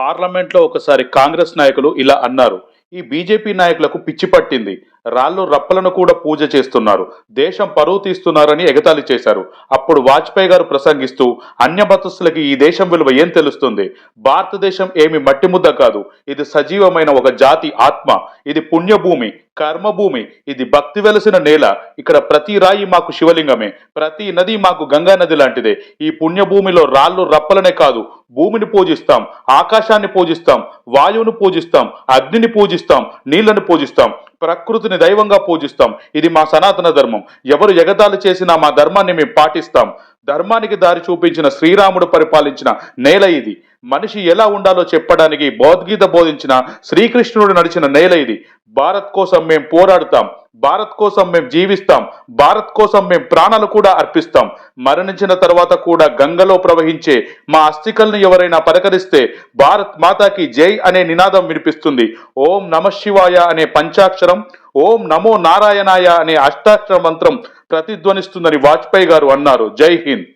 పార్లమెంట్లో ఒకసారి కాంగ్రెస్ నాయకులు ఇలా అన్నారు. ఈ బీజేపీ నాయకులకు పిచ్చి పట్టింది. రాళ్ళు రప్పలను కూడా పూజ చేస్తున్నారు. దేశం పరువు తీస్తున్నారని ఎగతాళి చేశారు. అప్పుడు వాజ్పేయి గారు ప్రసంగిస్తూ అన్య మతస్థులకి ఈ దేశం విలువ ఏం తెలుస్తుంది? భారతదేశం ఏమి మట్టి ముద్ద కాదు. ఇది సజీవమైన ఒక జాతి ఆత్మ. ఇది పుణ్యభూమి కర్మభూమి. ఇది భక్తి వెలసిన నేల. ఇక్కడ ప్రతి రాయి మాకు శివలింగమే. ప్రతి నది మాకు గంగా నది లాంటిదే. ఈ పుణ్యభూమిలో రాళ్ళు రప్పలనే కాదు. భూమిని పూజిస్తాం ఆకాశాన్ని పూజిస్తాం వాయువును పూజిస్తాం అగ్నిని పూజిస్తాం నీళ్ళను పూజిస్తాం. ప్రకృతిని దైవంగా పూజిస్తాం. ఇది మా సనాతన ధర్మం. ఎవరు ఎగతాళి చేసినా మా ధర్మాన్ని మేము పాటిస్తాం. ధర్మానికి దారి చూపించిన శ్రీరాముడు పరిపాలించిన నేల ఇది. మనిషి ఎలా ఉండాలో చెప్పడానికి భగవద్గీత బోధించిన శ్రీకృష్ణుడు నడిచిన నేల ఇది. భారత్ కోసం మేము పోరాడుతాం. భారత్ కోసం మేము జీవిస్తాం భారత్ కోసం మేము ప్రాణాలు కూడా అర్పిస్తాం. మరణించిన తర్వాత కూడా గంగలో ప్రవహించే మా అస్థికల్ని ఎవరైనా పలకరిస్తే భారత్ మాతాకి జై అనే నినాదం వినిపిస్తుంది. ఓం నమ శివాయ అనే పంచాక్షరం ఓం నమో నారాయణాయ అనే అష్టాక్షర మంత్రం ప్రతిధ్వనిస్తుందని వాజ్పేయి గారు అన్నారు. జై హింద్.